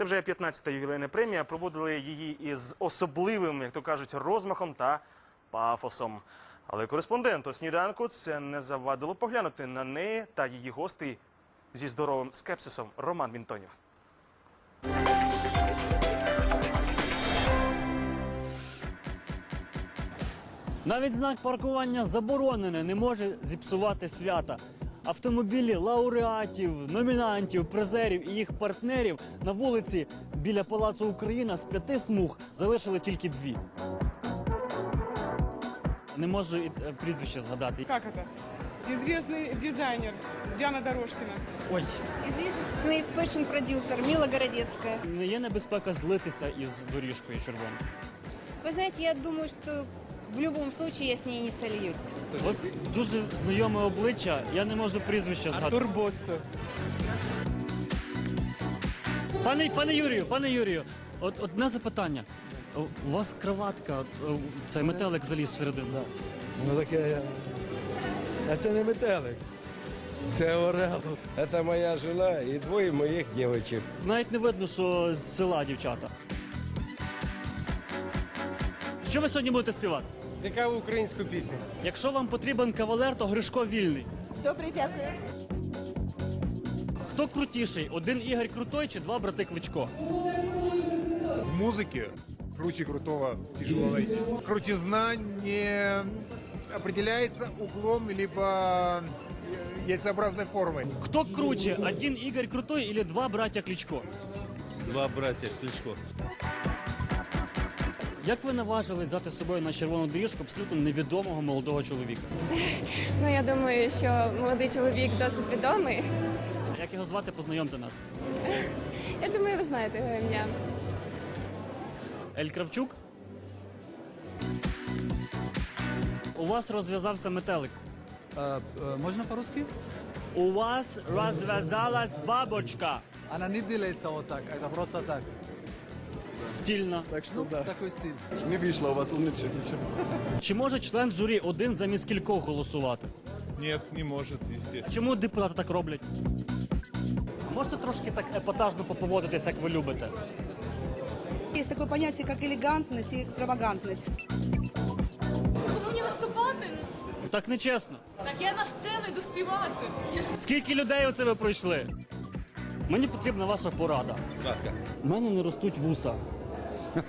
Це вже 15-та ювілейна премія. Проводили її із особливим, як то кажуть, розмахом та пафосом. Але кореспонденту сніданку це не завадило поглянути на неї та її гостей зі здоровим скепсисом. Роман Вінтонів. Навіть знак паркування заборонене не може зіпсувати свята Автомобілі лауреатів, номінантів, призерів і їх партнерів на вулиці біля Палацу Україна з п'яти смуг залишили тільки дві. Не можу і, е, прізвище згадати. Как это? Известный дизайнер Диана Дорожкина. Ой, Известный фэшн-продюсер Мила Городецкая. не є небезпека злитися із доріжкою червоною. Вы знаете, я думаю, что в любом случае я с ней не сольюсь. У вас дуже знайоме обличчя, я не можу прізвище згадати. Турбоссо. Пане, пане Юрію, пане Юрію, от одне запитання. У вас кроватка, от, е, цей метелик заліз всередину. Ну таке. А це не метелик. Це орел. Это моя жена и двое моих девочек. Навіть не видно, що з села дівчата. Що ви сьогодні будете співати? Цікаву українську пісню. Якщо вам потрібен кавалер, то Гришко вільний. Добре, дякую. Хто крутіший? Один Ігор Крутой чи два брати Кличко? в музыке круче крутого тяжело найти. Крутизна не определяется углом либо э, яйцеобразной формой. Хто круче? Один Ігор Крутой или два браття Кличко? Два браття Кличко. Як ви наважились взяти з собою на червону доріжку абсолютно невідомого молодого чоловіка? Ну я думаю, що молодий чоловік досить відомий. Як його звати, познайомте нас. Я думаю, ви знаєте його ім'я. Ель Кравчук? У вас розв'язався метелик. Можно по-русски? У вас розв'язалась бабочка. Она не делается вот так, это просто так Стільно. Так что да. Такой стиль. Не вышло у вас умничать ничего. Чи може член журі один замість кількох голосувати? Нет, не может, естественно. Чому депутати так роблять? А можете трошки так епатажно поповодитись, як ви любите? Есть такое понятие, как элегантность и экстравагантность. Кому мені виступати? Так нечесно. Так я на сцену йду співати. Скільки людей оце ви пройшли? Мені потрібна ваша порада. Будь ласка, У мене не ростуть вуса.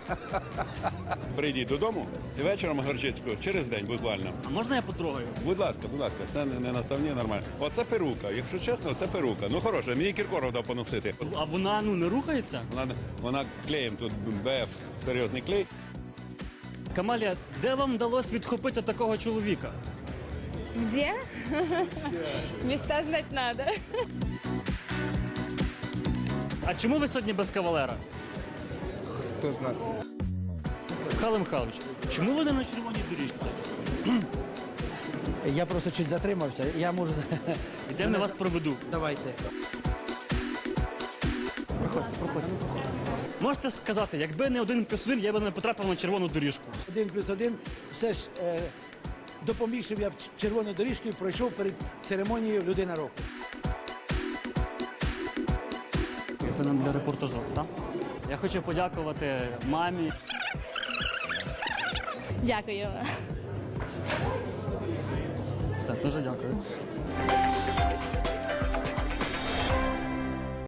прийдіть додому і вечором Горчицького через день буквально. А можна я потрогаю? Будь ласка, будь ласка, це не, не наставні нормально. Оце перука. Якщо чесно, це перука. Ну хороше, мені Кіркоров дав поносити. А вона ну не рухається? Вона, вона клеєм тут БФ серйозний клей. Камалія, де вам вдалося відхопити такого чоловіка? Де? Міста знати надо. А чому ви сьогодні без кавалера? Хто з нас? Михайло Михайлович, чому ви не на червоній доріжці? Я просто чуть затримався. Я можу... Йдемо, я вас проведу. Давайте. Проходьте, проходьте. Можете сказати, якби не один плюс один, я би не потрапив на червону доріжку. Один плюс один. Все ж е, допоміг, щоб я червоною доріжкою пройшов перед церемонією людина року. Це нам для репортажу. так? Я хочу подякувати мамі. Дякую. Все, дуже дякую.